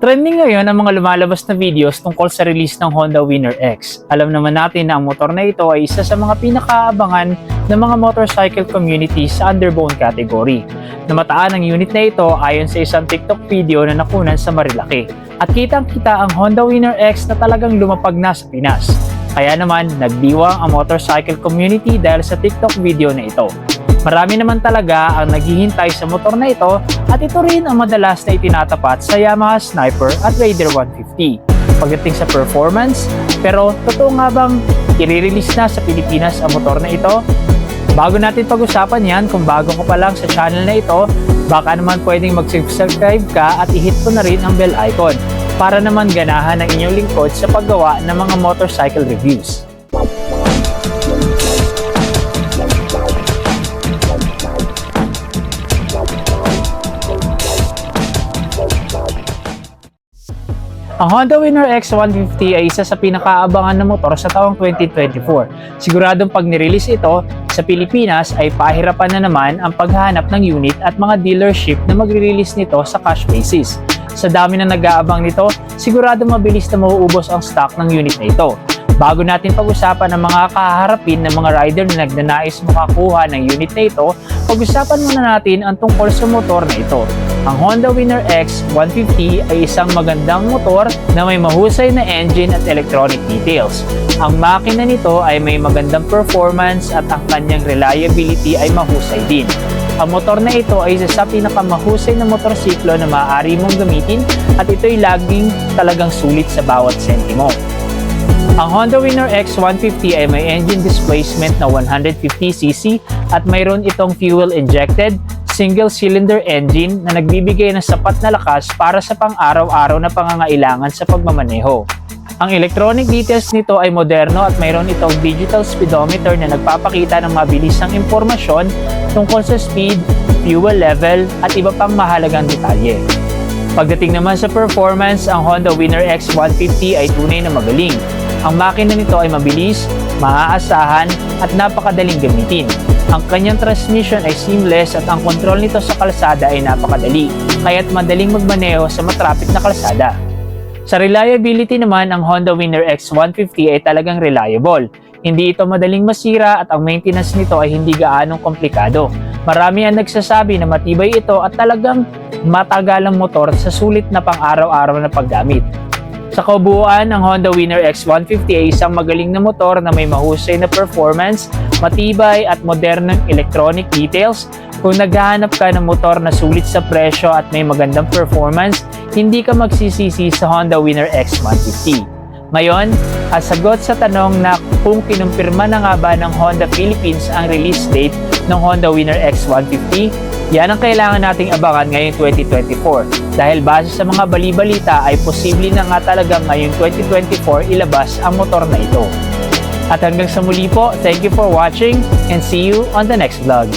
Trending ngayon ang mga lumalabas na videos tungkol sa release ng Honda Winner X. Alam naman natin na ang motor na ito ay isa sa mga pinakaabangan ng mga motorcycle community sa underbone category. Namataan ang unit na ito ayon sa isang TikTok video na nakunan sa Marilaki. At kitang kita ang Honda Winner X na talagang lumapag na sa Pinas. Kaya naman, nagdiwang ang motorcycle community dahil sa TikTok video na ito. Marami naman talaga ang naghihintay sa motor na ito at ito rin ang madalas na itinatapat sa Yamaha Sniper at Raider 150. Pagdating sa performance, pero totoo nga bang i-release na sa Pilipinas ang motor na ito? Bago natin pag-usapan yan, kung bago ko pa lang sa channel na ito, baka naman pwedeng mag-subscribe ka at i-hit ko na rin ang bell icon para naman ganahan ng inyong lingkod sa paggawa ng mga motorcycle reviews. Ang Honda Winner X150 ay isa sa pinakaabangan na motor sa taong 2024. Siguradong pag nirelease ito sa Pilipinas ay pahirapan na naman ang paghahanap ng unit at mga dealership na magre-release nito sa cash basis. Sa dami na nag-aabang nito, sigurado mabilis na mauubos ang stock ng unit na ito. Bago natin pag-usapan ang mga kaharapin ng mga rider na nagnanais makakuha ng unit na ito, pag-usapan muna natin ang tungkol sa motor na ito. Ang Honda Winner X 150 ay isang magandang motor na may mahusay na engine at electronic details. Ang makina nito ay may magandang performance at ang kanyang reliability ay mahusay din. Ang motor na ito ay isa sa pinakamahusay na motorsiklo na maaari mong gamitin at ito'y laging talagang sulit sa bawat sentimo. Ang Honda Winner X150 ay may engine displacement na 150cc at mayroon itong fuel-injected single-cylinder engine na nagbibigay ng sapat na lakas para sa pang-araw-araw na pangangailangan sa pagmamaneho. Ang electronic details nito ay moderno at mayroon itong digital speedometer na nagpapakita ng mabilisang impormasyon tungkol sa speed, fuel level at iba pang mahalagang detalye. Pagdating naman sa performance, ang Honda Winner X150 ay tunay na magaling. Ang makina nito ay mabilis, maaasahan at napakadaling gamitin. Ang kanyang transmission ay seamless at ang kontrol nito sa kalsada ay napakadali, kaya't madaling magmaneho sa matrapik na kalsada. Sa reliability naman, ang Honda Winner X150 ay talagang reliable. Hindi ito madaling masira at ang maintenance nito ay hindi gaanong komplikado. Marami ang nagsasabi na matibay ito at talagang matagalang motor sa sulit na pang-araw-araw na paggamit. Sa kabuuan, ang Honda Winner X150 ay isang magaling na motor na may mahusay na performance, matibay at modernong electronic details. Kung naghahanap ka ng motor na sulit sa presyo at may magandang performance, hindi ka magsisisi sa Honda Winner X150. Ngayon, at sagot sa tanong na kung kinumpirma na nga ba ng Honda Philippines ang release date ng Honda Winner X150, yan ang kailangan nating abangan ngayong 2024 dahil base sa mga bali-balita ay posible na nga talaga ngayong 2024 ilabas ang motor na ito. At hanggang sa muli po, thank you for watching and see you on the next vlog.